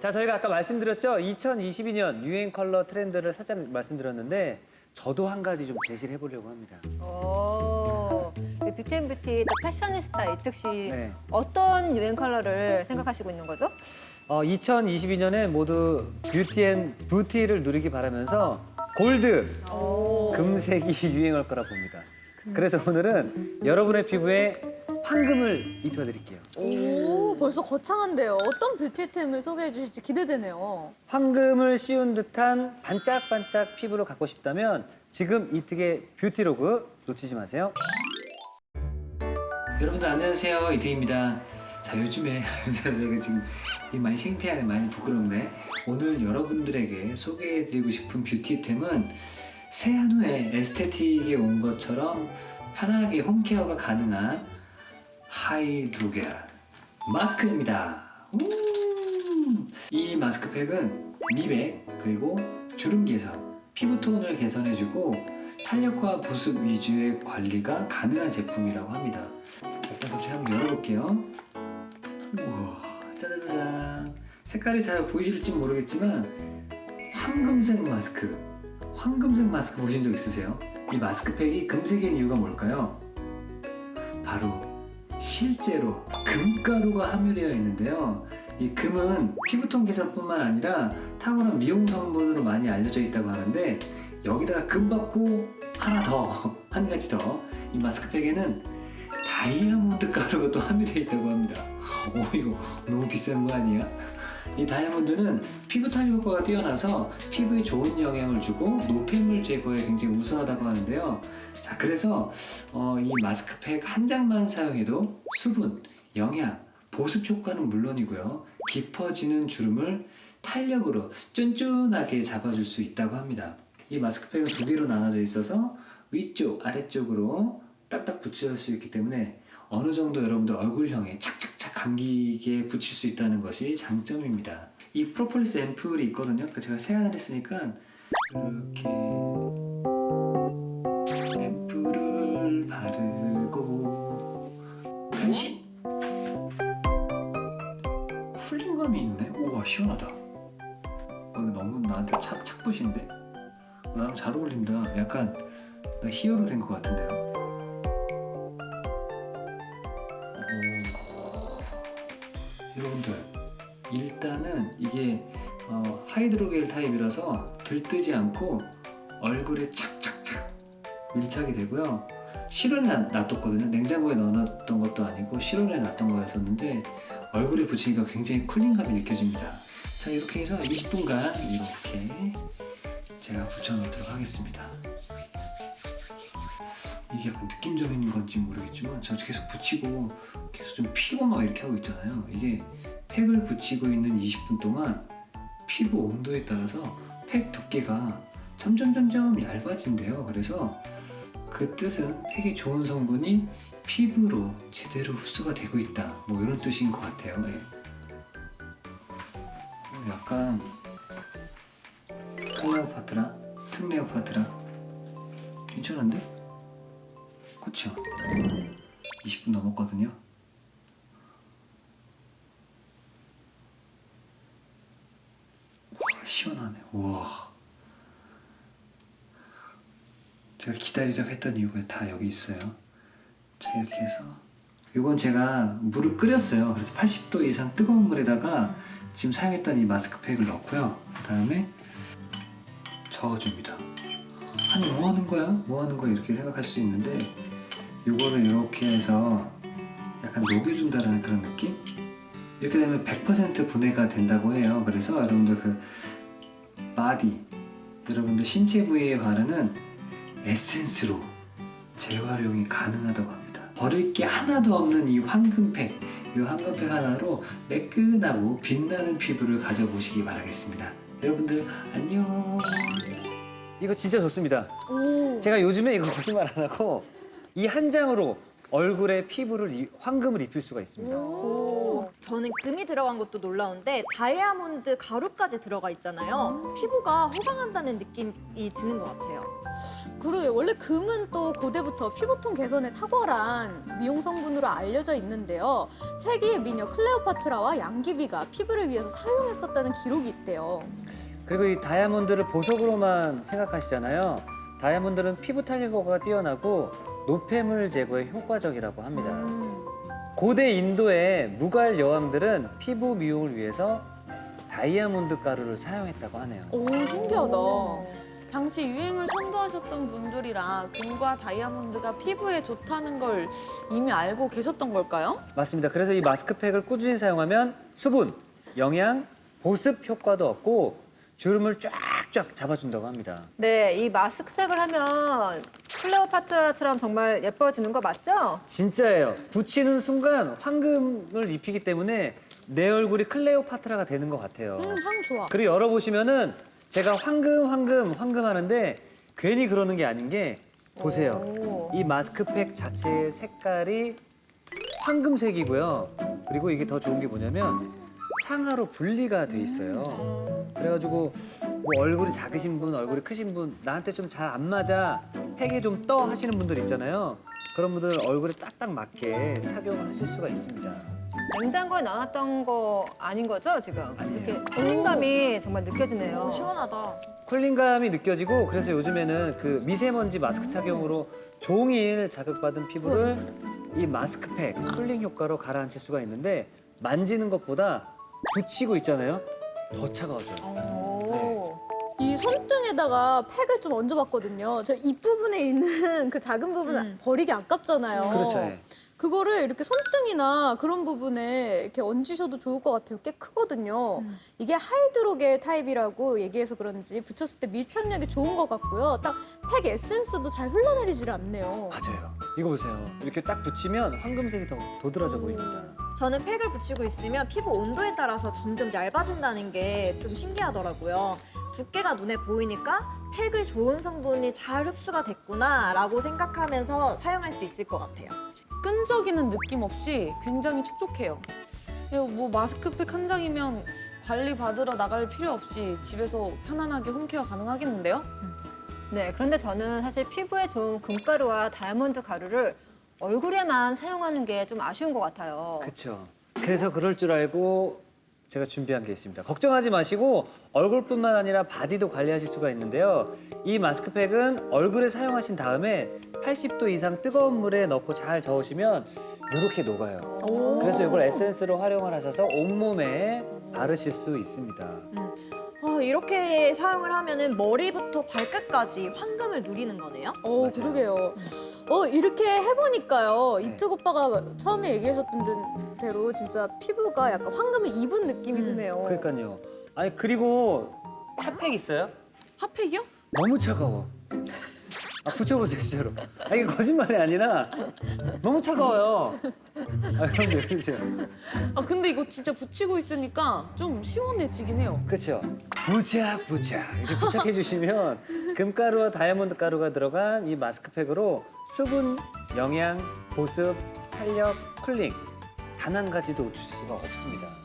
자, 저희가 아까 말씀드렸죠? 2022년 유행 컬러 트렌드를 살짝 말씀드렸는데 저도 한 가지 좀 제시를 해보려고 합니다. 오, 그 뷰티 앤 뷰티 또 패셔니스타 이특 씨 네. 어떤 유행 컬러를 생각하시고 있는 거죠? 어, 2022년에 모두 뷰티 앤 뷰티를 누리기 바라면서 골드, 금색이 유행할 거라 봅니다. 그래서 오늘은 여러분의 피부에 황금을 입혀드릴게요. 오, 벌써 거창한데요. 어떤 뷰티템을 소개해 주실지 기대되네요. 황금을 씌운 듯한 반짝반짝 피부를 갖고 싶다면 지금 이특의 뷰티로그 놓치지 마세요. 여러분들 안녕하세요 이특입니다. 자 요즘에 제가 지금 이 많이 창피하네 많이 부끄럽네. 오늘 여러분들에게 소개해드리고 싶은 뷰티템은 세안 후에 에스테틱에 온 것처럼 편하게 홈케어가 가능한 하이드로겔 마스크입니다. 음. 이 마스크팩은 미백 그리고 주름 개선, 피부톤을 개선해주고 탄력과 보습 위주의 관리가 가능한 제품이라고 합니다. 일단 갑자기 한번 열어볼게요. 우와, 짜자자잔. 색깔이 잘 보이실지 모르겠지만 황금색 마스크. 황금색 마스크 보신 적 있으세요? 이 마스크팩이 금색인 이유가 뭘까요? 바로 실제로 금가루가 함유되어 있는데요. 이 금은 피부톤 개선뿐만 아니라 탁월한 미용 성분으로 많이 알려져 있다고 하는데 여기다가 금 받고 하나 더, 한 가지 더. 이 마스크팩에는 다이아몬드 가루가 또 함유되어 있다고 합니다. 오 이거 너무 비싼 거 아니야? 이 다이아몬드는 피부 탄력 효과가 뛰어나서 피부에 좋은 영향을 주고 노폐물 제거에 굉장히 우수하다고 하는데요. 자 그래서 어, 이 마스크팩 한 장만 사용해도 수분, 영양, 보습 효과는 물론이고요. 깊어지는 주름을 탄력으로 쫀쫀하게 잡아줄 수 있다고 합니다. 이 마스크팩은 두 개로 나눠져 있어서 위쪽, 아래쪽으로 딱딱 붙일 수 있기 때문에 어느 정도 여러분들 얼굴형에 착착착 감기게 붙일 수 있다는 것이 장점입니다. 이 프로폴리스 앰플이 있거든요. 그 제가 세안을 했으니까 이렇게 앰플을 바르고 변신. 쿨링감이 있네. 우와 시원하다. 어, 너무 나한테 착 착붙인데? 어, 나랑 잘 어울린다. 약간 나 히어로 된 것 같은데요. 오. 여러분들 일단은 이게 어, 하이드로겔 타입이라서 들뜨지 않고 얼굴에 착착착 밀착이 되고요. 실온에 놔뒀거든요. 냉장고에 넣어놨던 것도 아니고 실온에 놨던 거였었는데 얼굴에 붙이니까 굉장히 쿨링감이 느껴집니다. 자 이렇게 해서 20분간 이렇게 제가 붙여놓도록 하겠습니다. 이게 약간 느낌적인 건지 모르겠지만 저 계속 붙이고 계속 좀 피고 막 이렇게 하고 있잖아요. 이게 팩을 붙이고 있는 20분 동안 피부 온도에 따라서 팩 두께가 점점 점점 얇아진대요. 그래서 그 뜻은 팩에 좋은 성분이 피부로 제대로 흡수가 되고 있다. 뭐 이런 뜻인 것 같아요. 예. 어, 약간 클레오파트라, 특레오파트라 괜찮은데? 그쵸? 20분 넘었거든요. 와, 시원하네. 우와. 제가 기다리려고 했던 이유가 다 여기 있어요. 자, 이렇게 해서. 이건 제가 물을 끓였어요. 그래서 80도 이상 뜨거운 물에다가 지금 사용했던 이 마스크팩을 넣고요. 그 다음에 저어줍니다. 아니 뭐 하는 거야? 뭐 하는 거야? 이렇게 생각할 수 있는데 이거를 이렇게 해서 약간 녹여준다는 그런 느낌? 이렇게 되면 100% 분해가 된다고 해요. 그래서 여러분들 그 바디, 여러분들 신체 부위에 바르는 에센스로 재활용이 가능하다고 합니다. 버릴 게 하나도 없는 이 황금팩, 이 황금팩 하나로 매끈하고 빛나는 피부를 가져보시기 바라겠습니다. 여러분들 안녕. 이거 진짜 좋습니다. 오, 제가 요즘에 이거 거짓말 안 하고 이 한 장으로 얼굴에 피부를 이- 황금을 입힐 수가 있습니다. 저는 금이 들어간 것도 놀라운데 다이아몬드 가루까지 들어가 있잖아요. 피부가 호강한다는 느낌이 드는 것 같아요. 그러게 원래 금은 또 고대부터 피부톤 개선에 탁월한 미용 성분으로 알려져 있는데요. 세계의 미녀 클레오파트라와 양귀비가 피부를 위해서 사용했었다는 기록이 있대요. 그리고 이 다이아몬드를 보석으로만 생각하시잖아요. 다이아몬드는 피부 탄력 효과가 뛰어나고 노폐물 제거에 효과적이라고 합니다. 음. 고대 인도의 무갈 여왕들은 피부 미용을 위해서 다이아몬드 가루를 사용했다고 하네요. 오 신기하다. 당시 유행을 선도하셨던 분들이라 금과 다이아몬드가 피부에 좋다는 걸 이미 알고 계셨던 걸까요? 맞습니다. 그래서 이 마스크팩을 꾸준히 사용하면 수분, 영양, 보습 효과도 얻고 주름을 쫙 쫙 잡아준다고 합니다. 네, 이 마스크팩을 하면 클레오파트라처럼 정말 예뻐지는 거 맞죠? 진짜예요. 붙이는 순간 황금을 입히기 때문에 내 얼굴이 클레오파트라가 되는 것 같아요. 음, 향 좋아. 그리고 열어보시면은 제가 황금, 황금, 황금 하는데 괜히 그러는 게 아닌 게 보세요. 오. 이 마스크팩 자체의 색깔이 황금색이고요. 그리고 이게 더 좋은 게 뭐냐면 상하로 분리가 돼 있어요. 그래가지고 뭐 얼굴이 작으신 분, 얼굴이 크신 분, 나한테 좀 잘 안 맞아, 팩이 좀 떠 하시는 분들 있잖아요. 그런 분들 얼굴에 딱딱 맞게 착용을 하실 수가 있습니다. 냉장고에 넣어놨던 거 아닌 거죠, 지금? 아니에요. 이렇게 쿨링감이 정말 느껴지네요. 시원하다. 쿨링감이 느껴지고 그래서 요즘에는 그 미세먼지 마스크 착용으로 종일 자극받은 피부를 이 마스크팩 쿨링 효과로 가라앉힐 수가 있는데 만지는 것보다 붙이고 있잖아요. 더 차가워져요. 오. 이 손등에다가 팩을 좀 얹어봤거든요. 저 입 부분에 있는 그 작은 부분 은 버리기 아깝잖아요. 그렇죠. 예. 그거를 이렇게 손등이나 그런 부분에 이렇게 얹으셔도 좋을 것 같아요. 꽤 크거든요. 이게 하이드로겔 타입이라고 얘기해서 그런지 붙였을 때 밀착력이 좋은 것 같고요. 딱 팩 에센스도 잘 흘러내리질 않네요. 맞아요. 이거 보세요. 이렇게 딱 붙이면 황금색이 더 도드라져 보입니다. 저는 팩을 붙이고 있으면 피부 온도에 따라서 점점 얇아진다는 게 좀 신기하더라고요. 두께가 눈에 보이니까 팩의 좋은 성분이 잘 흡수가 됐구나라고 생각하면서 사용할 수 있을 것 같아요. 끈적이는 느낌 없이 굉장히 촉촉해요. 뭐 마스크팩 한 장이면 관리 받으러 나갈 필요 없이 집에서 편안하게 홈케어 가능하겠는데요? 네, 그런데 저는 사실 피부에 좋은 금가루와 다이아몬드 가루를 얼굴에만 사용하는 게 좀 아쉬운 것 같아요. 그렇죠. 그래서 그럴 줄 알고 제가 준비한 게 있습니다. 걱정하지 마시고 얼굴뿐만 아니라 바디도 관리하실 수가 있는데요. 이 마스크팩은 얼굴에 사용하신 다음에 80도 이상 뜨거운 물에 넣고 잘 저으시면 이렇게 녹아요. 그래서 이걸 에센스로 활용을 하셔서 온몸에 바르실 수 있습니다. 아, 이렇게 사용을 하면은 머리부터 발끝까지 황금을 누리는 거네요. 어, 맞아요. 그러게요. 어, 이렇게 해보니까요. 네. 이특 오빠가 처음에 얘기하셨던 대로 진짜 피부가 약간 황금을 입은 느낌이 드네요. 그러니까요. 아니 그리고 핫팩 있어요? 핫팩이요? 너무 차가워. 아, 붙여보세요, 진짜로. 아, 이게 거짓말이 아니라 너무 차가워요. 아, 왜 그러세요? 아 근데 이거 진짜 붙이고 있으니까 좀 시원해지긴 해요. 그렇죠. 부착, 부착. 이렇게 부착해 주시면 금가루와 다이아몬드 가루가 들어간 이 마스크팩으로 수분, 영양, 보습, 탄력, 쿨링 단 한 가지도 놓칠 수가 없습니다.